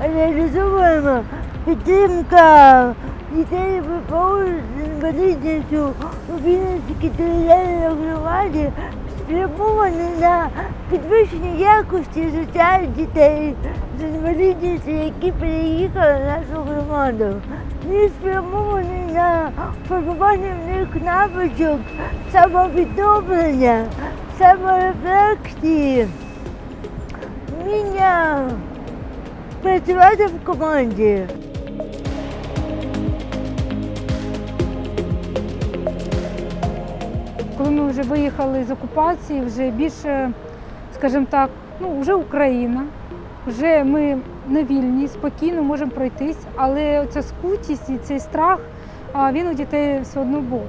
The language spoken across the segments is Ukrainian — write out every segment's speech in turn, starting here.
реалізовуємо підтримка дітей ВПО з інвалідністю у Вінницькій територіальній громаді спрямовані на підвищення якості життя дітей з інвалідністю, які переїхали в нашу громаду. Він спрямований на формування в них навичок самовідновлення, саморефлексії, вміння працювати в команді. Коли ми вже виїхали з окупації, вже більше, скажімо так, ну вже Україна, вже ми не вільні, спокійно можемо пройтись, але ця скутість і цей страх, він у дітей все одно був.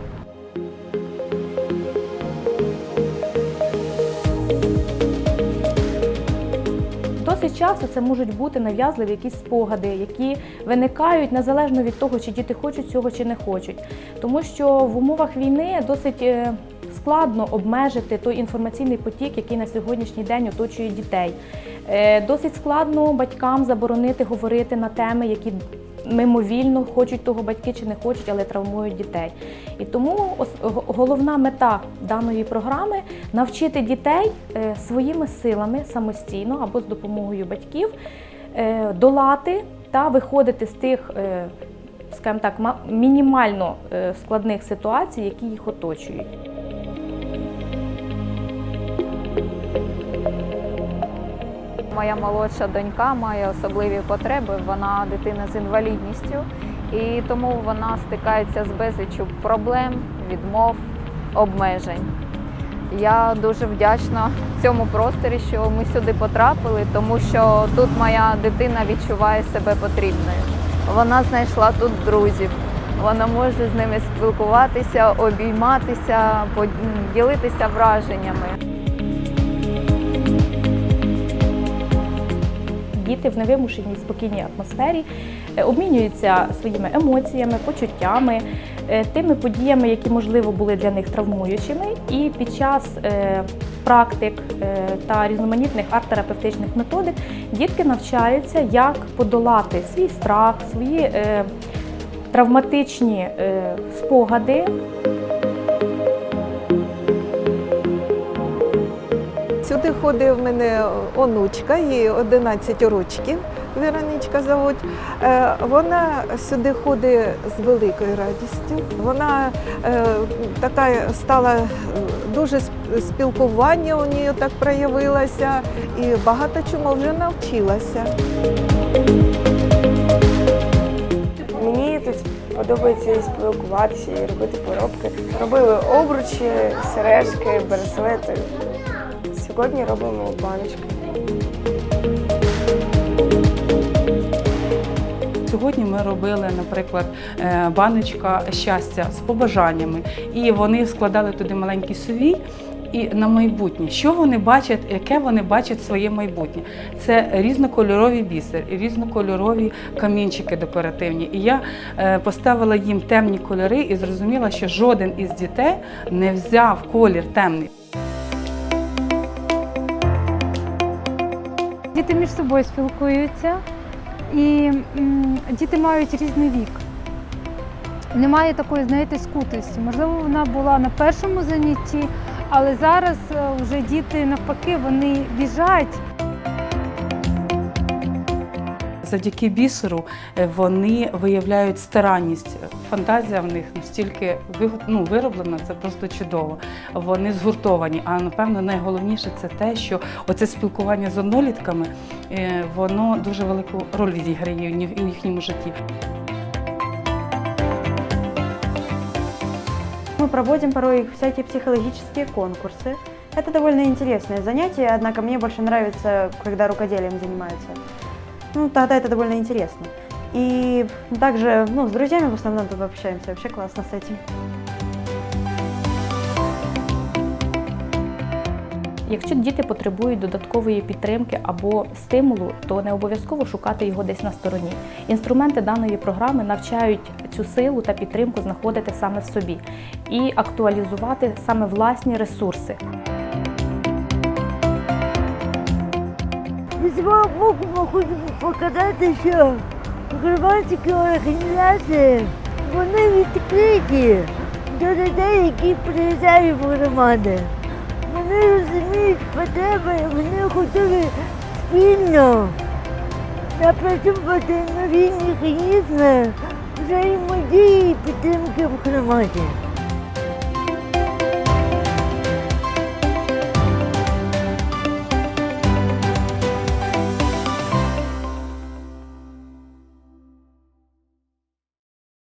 Часто це можуть бути нав'язливі якісь спогади, які виникають незалежно від того, чи діти хочуть цього чи не хочуть. Тому що в умовах війни досить е, складно обмежити той інформаційний потік, який на сьогоднішній день оточує дітей. Е, Досить складно батькам заборонити говорити на теми, які мимовільно хочуть того батьки чи не хочуть, але травмують дітей. І тому головна мета даної програми навчити дітей е, своїми силами самостійно або з допомогою батьків е, долати та виходити з тих, е, скажімо так, ма- мінімально складних ситуацій, які їх оточують. Моя молодша донька має особливі потреби. Вона дитина з інвалідністю, і тому вона стикається з безліччю проблем, відмов, обмежень. Я дуже вдячна цьому просторі, що ми сюди потрапили, тому що тут моя дитина відчуває себе потрібною. Вона знайшла тут друзів. Вона може з ними спілкуватися, обійматися, ділитися враженнями. Діти в невимушеній спокійній атмосфері е, обмінюються своїми емоціями, почуттями, е, тими подіями, які можливо були для них травмуючими. І під час е, практик та різноманітних арт-терапевтичних методик дітки навчаються, як подолати свій страх, свої травматичні спогади. Сюди ходить в мене онучка, їй 11 років, Вероничка зовуть. Е, Вона сюди ходить з великою радістю. Вона е, така стала е, дуже сп- спілкування у неї так проявилося і багато чому вже навчилася. Мені тут подобається і спілкуватися, і робити поробки. Робили обручі, сережки, браслети. Сьогодні робимо баночки. Сьогодні ми робили, наприклад, е, баночка щастя з побажаннями, і вони складали туди маленький сувій. І на майбутнє, що вони бачать, яке вони бачать своє майбутнє. Це різнокольорові бісер, різнокольорові камінчики декоративні. І я е, поставила їм темні кольори і зрозуміла, що жоден із дітей не взяв колір темний. Діти між собою спілкуються, і діти мають різний вік. Немає такої, знаєте, скутості. Можливо, вона була на першому занятті, але зараз е, вже діти навпаки вони біжать Завдяки бісеру е, вони виявляють старанність. Фантазія в них настільки виго- ну, вироблена, це просто чудово. Вони згуртовані. А напевно найголовніше це те, що оце спілкування з однолітками е, воно дуже велику роль відіграє у ні- у їхньому житті. Мы проводим порой всякие психологические конкурсы. Это довольно интересное занятие, однако мне больше нравится, когда рукоделием занимаются. Ну, тогда это довольно интересно. И также, ну, с друзьями в основном тут общаемся, вообще классно с этим. Якщо діти потребують додаткової підтримки або стимулу, то не обов'язково шукати його десь на стороні. Інструменти даної програми навчають цю силу та підтримку знаходити саме в собі і актуалізувати саме власні ресурси. Ми хочемо показати, що громадські організації вони відкриті до людей, які приїжджають в громади. Вони розуміють потреби, вони готові спільно напрацьовувати нові механізми взаємодії і підтримки в громаді.